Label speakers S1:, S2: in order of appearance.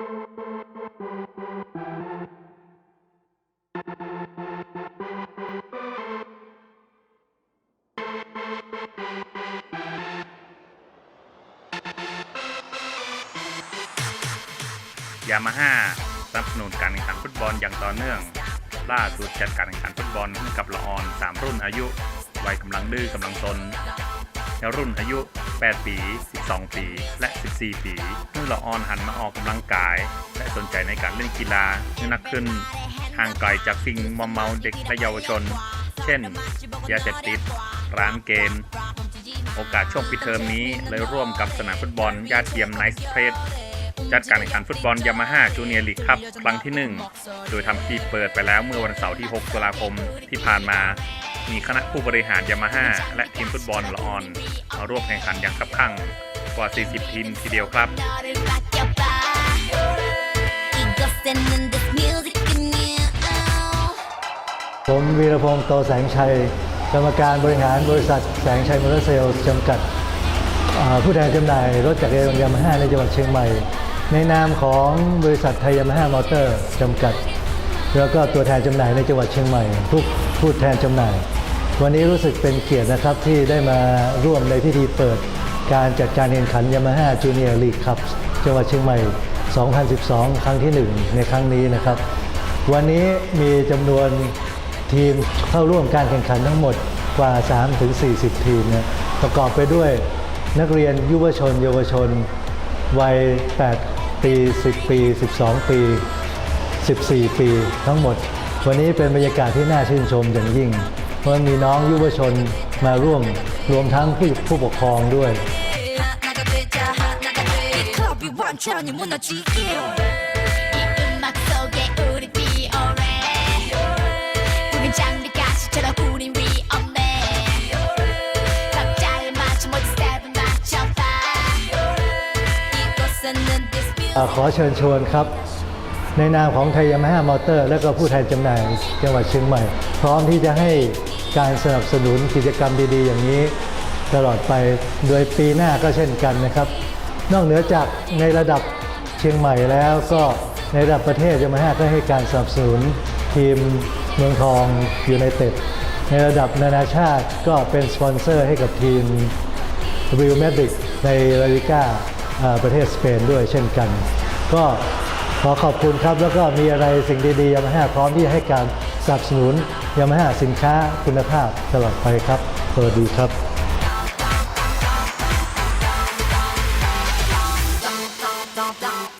S1: ยามาฮ่าสนับสนุนการแข่งขันฟุตบอลอย่างต่อเนื่อง ล่าสุดจัดการแข่งขันฟุตบอลให้กับละออน 3 รุ่นอายุ วัยกำลังดื้อกำลังซนในรุ่นอายุ 8 ปี 12 ปี และ 14 ปีเมื่อละออนหันมาออกกำลังกาย และสนใจในการเล่นกีฬาเนักขึ้นห่างไกลจากสิ่งมอมเมาเด็กและเยาวชน เช่น ยาเสพติด ร้านเกม โอกาสช่วงปิดเทอมนี้เลยร่วมกับสนามฟุตบอลญาติเทียมไนส์เพรส จัดการแข่งขันฟุตบอลยามาฮ่าจูเนียร์ลีกครับครั้งที่ 1 โดยทำทีเปิดไปแล้วเมื่อวันเสาร์ที่ 6 ตุลาคมที่ผ่านมา มีคณะผู้บริหารยามาฮ่าและทีมฟุตบอลละออนมาร่วมแข่งขันอย่างคับขั่งกว่า 40 ทีมทีเดียวครับ
S2: ผมวีรพงศ์โตแสงชัย กรรมการบริหารบริษัทแสงชัยมอเตอร์เซลจำกัด ผู้แทนจำหน่ายรถจักรยานยนต์ยามาฮ่าในจังหวัดเชียงใหม่ ในนามของบริษัทไทยยามาฮ่ามอเตอร์จำกัด แล้วก็ตัวแทนจำหน่ายในจังหวัดเชียงใหม่ ทุกผู้แทนจำหน่าย วันนี้รู้สึกเป็นเกียรตินะครับที่ได้มาร่วมในพิธีเปิดการจัดการแข่งขันยามาฮ่าจูเนียร์ลีกครับจังหวัดเชียงใหม่ 2012 ครั้งที่ 1 ในครั้งนี้นะครับ วันนี้มีจำนวนทีมเข้าร่วมการแข่งขันทั้งหมดกว่า 3-40 ทีมนะประกอบไปด้วยนักเรียนยุวชน เยาวชน วัย 8 ปี 10 ปี 12 ปี 14 ปีทั้งหมด วันนี้เป็นบรรยากาศที่น่าชื่นชมอย่างยิ่ง เพราะมีน้องยุวชนมาร่วมรวมทั้งผู้ผู้ปกครองด้วย
S3: 하나가 되자 하나가 돼 이 클럽이 완전히 무너지게
S2: ขอเชิญชวนครับ ในนามของไทยยามาฮ่ามอเตอร์ และก็ผู้แทนจำหน่ายจังหวัดเชียงใหม่ พร้อมที่จะให้การสนับสนุนกิจกรรมดีๆ อย่างนี้ ตลอดไปโดยปีหน้าก็เช่นกันนะครับ นอกเหนือจากในระดับเชียงใหม่แล้วก็ในระดับประเทศยามาฮ่าก็ให้การสนับสนุนทีมเมืองทองยูไนเต็ดในระดับนานาชาติก็เป็นสปอนเซอร์ให้กับทีมวิลเมดิกในลาลิก้า ประเทศสเปนด้วยเช่นกัน ก็ขอขอบคุณครับแล้วก็มีอะไรสิ่งดีๆยามาฮ่าพร้อมที่จะให้การสนับสนุนยามาฮ่าสินค้าคุณภาพตลอดไปครับสวัสดีครับ